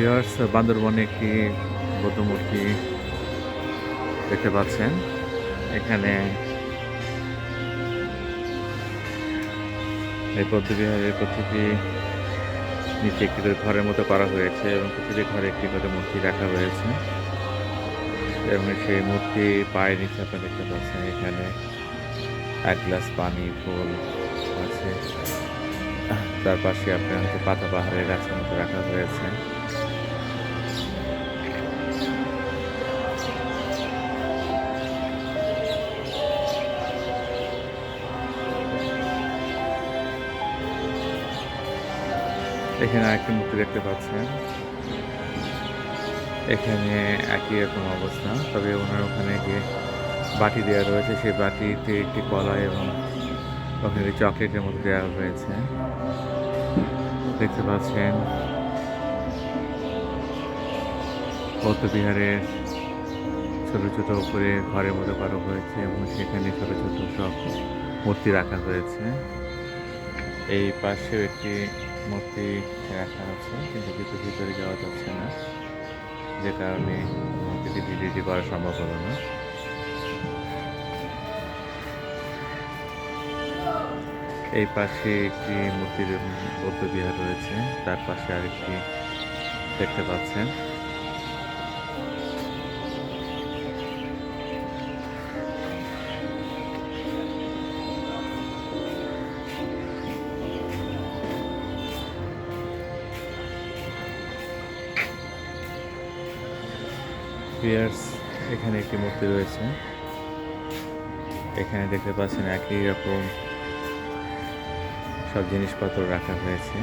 Viewers বান্দরবনে একটি বৌদ্ধ মূর্তি দেখতে পাচ্ছেন? এখানে এই বৌদ্ধবিহারের প্রতিটি নিচে একটি করে ঘরের মতো করা হয়েছে এবং প্রতিটি ঘরে একটি করে মূর্তি রাখা হয়েছে। এবং সেই মূর্তি পায়ের নিচে আপনারা দেখতে পাচ্ছেন, এখানে এক গ্লাস পানি, ফুল আছে। তার পাশে আপনার হচ্ছে পাতা পাহাড়ের গাছের মতো রাখা হয়েছে। এখানে আরেকটি মূর্তি দেখতে পাচ্ছেন। এখানে একই রকম অবস্থা, তবে ওনার ওখানে যে বাটি দেওয়া রয়েছে, সেই বাটিতে একটি কলা এবং ওখানে চকলেটের মতো দেওয়া হয়েছে দেখতে পাচ্ছেন, বৌদ্ধ বিহারের ছোট ছোট উপরে ঘরের মতো করা হয়েছে এবং সেখানে ছোট ছোট সব মূর্তি রাখা হয়েছে। এই পাশেও একটি মূর্তি রাখা আছে, কিন্তু কিছু ভিতরে যাওয়া যাচ্ছে না। যে কারণে মূর্তিটি ভিডিওটি করা সম্ভব হলো না। এই পাশে একটি মূর্তির বৌদ্ধ বিহার রয়েছে, তার পাশে আরেকটি দেখতে পাচ্ছেন। পিয়ার্স এখানে একটি মূর্তি রয়েছে। এখানে দেখতে পাচ্ছেন একই রকম সব জিনিসপত্র রাখা হয়েছে।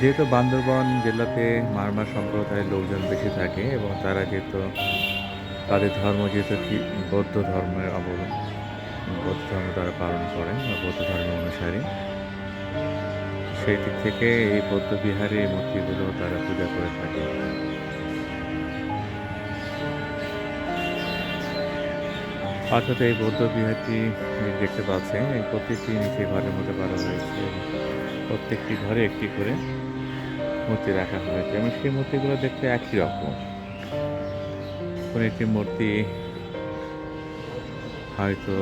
যেহেতু বান্দরবান জেলাতে মারমা সম্প্রদায়ের লোকজন বেশি থাকে এবং তারা যেহেতু তাদের ধর্ম যেহেতু বৌদ্ধ ধর্মের অবলম্বন। বৌদ্ধ ধর্ম তারা পালন করেন বা বৌদ্ধ ধর্ম অনুসারী। সেই দিক থেকে এই বৌদ্ধ বিহারে এই মূর্তিগুলো তারা পূজা করে থাকে। অর্থাৎ এই বৌদ্ধ বিহারটি দেখতে পাচ্ছেন, এই প্রত্যেকটি নিচে ঘরের মধ্যে করা হয়েছে। প্রত্যেকটি ঘরে একটি করে মূর্তি রাখা হয়েছে এবং সেই মূর্তিগুলো দেখতে একই রকম। কোনো একটি মূর্তি হয়তো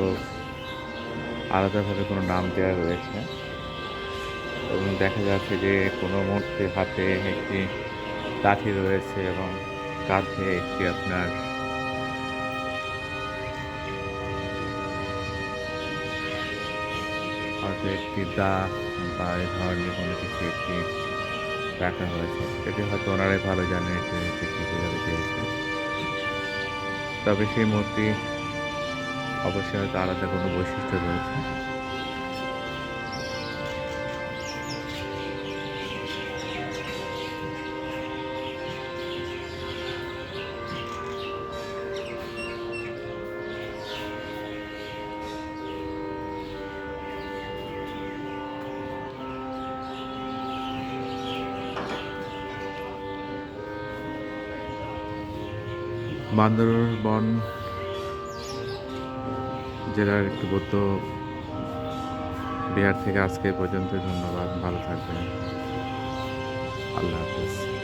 আলাদাভাবে কোনো নাম দেওয়া রয়েছে। এবং দেখা যাচ্ছে যে কোনো মূর্তির হাতে একটি লাঠি রয়েছে এবং কাঁধে একটি আপনার হয়তো একটি দা বা এই ধরনের কোনো কিছু একটি রাখা হয়েছে। এটি হয়তো ওনারাই ভালো জানে এটি তবে সেই মূর্তি অবশ্যই হয়তো আলাদা কোনো বৈশিষ্ট্য রয়েছে। বান্দরবন জেলার একটি বৌদ্ধ বিহার থেকে আজকে পর্যন্ত ধন্যবাদ। ভালো থাকবেন। আল্লাহ হাফেজ।